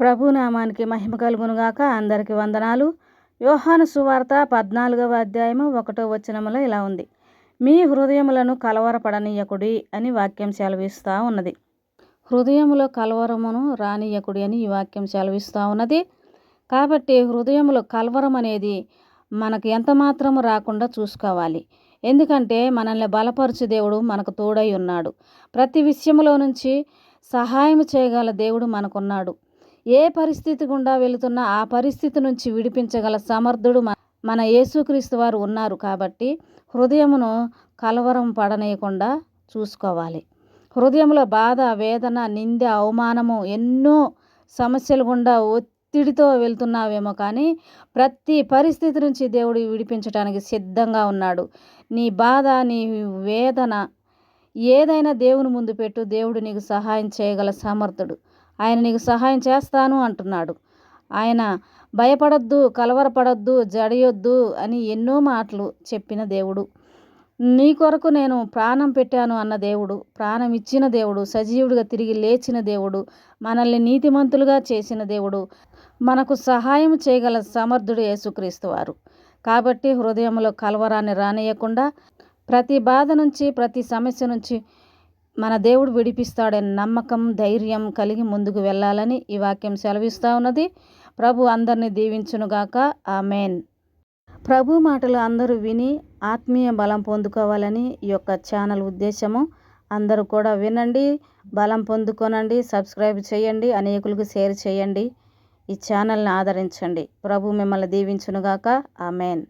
ప్రభు నామానికి మహిమ కలుగునుగాక. అందరికి వందనాలు. యోహాను సువార్త పద్నాలుగవ అధ్యాయము ఒకటో వచనములో ఇలా ఉంది. మీ హృదయములను కలవరపడనీయకుడి అని వాక్యం సెలవిస్తూ ఉన్నది. హృదయములో కలవరమును రానియకుడి అని ఈ వాక్యం సెలవిస్తూ ఉన్నది. కాబట్టి హృదయములో కలవరం అనేది మనకు ఎంత మాత్రము రాకుండా చూసుకోవాలి. ఎందుకంటే మనల్ని బలపరచు దేవుడు మనకు తోడై ఉన్నాడు. ప్రతి విషయంలో నుంచి సహాయం చేయగల దేవుడు మనకున్నాడు. ఏ పరిస్థితి గుండా వెళుతున్నా ఆ పరిస్థితి నుంచి విడిపించగల సమర్థుడు మన యేసుక్రీస్తు వారు ఉన్నారు కాబట్టి హృదయమును కలవరం పడనీయకుండా చూసుకోవాలి. హృదయంలో బాధ వేదన నింద అవమానము ఎన్నో సమస్యలు గుండా ఒత్తిడితో వెళ్తున్నావేమో కానీ ప్రతి పరిస్థితి నుంచి దేవుడు విడిపించడానికి సిద్ధంగా ఉన్నాడు. నీ బాధ నీ వేదన ఏదైనా దేవుని ముందు పెట్టు దేవుడు నీకు సహాయం చేయగల సమర్థుడు. ఆయన నీకు సహాయం చేస్తాను అంటున్నాడు. ఆయన భయపడొద్దు కలవరపడొద్దు జడియొద్దు అని ఎన్నో మాటలు చెప్పిన దేవుడు. నీ కొరకు నేను ప్రాణం పెట్టాను అన్న దేవుడు ప్రాణం ఇచ్చిన దేవుడు సజీవుడిగా తిరిగి లేచిన దేవుడు మనల్ని నీతిమంతులుగా చేసిన దేవుడు మనకు సహాయం చేయగల సమర్థుడు యేసుక్రీస్తు వారు. కాబట్టి హృదయంలో కలవరాన్ని రానియకుండా ప్రతి బాధ నుంచి ప్రతి సమస్య నుంచి మన దేవుడు విడిపిస్తాడని నమ్మకం ధైర్యం కలిగి ముందుకు వెళ్ళాలని ఈ వాక్యం సెలవిస్తూ ఉన్నది. ప్రభు అందరినీ దీవించునుగాక. ఆ మెయిన్ ప్రభు మాటలు అందరూ విని ఆత్మీయ బలం పొందుకోవాలని ఈ యొక్క ఛానల్ ఉద్దేశము. అందరూ కూడా వినండి బలం పొందుకోనండి సబ్స్క్రైబ్ చేయండి అనేకులకు షేర్ చేయండి. ఈ ఛానల్ని ఆదరించండి. ప్రభు మిమ్మల్ని దీవించునుగాక. ఆ మెయిన్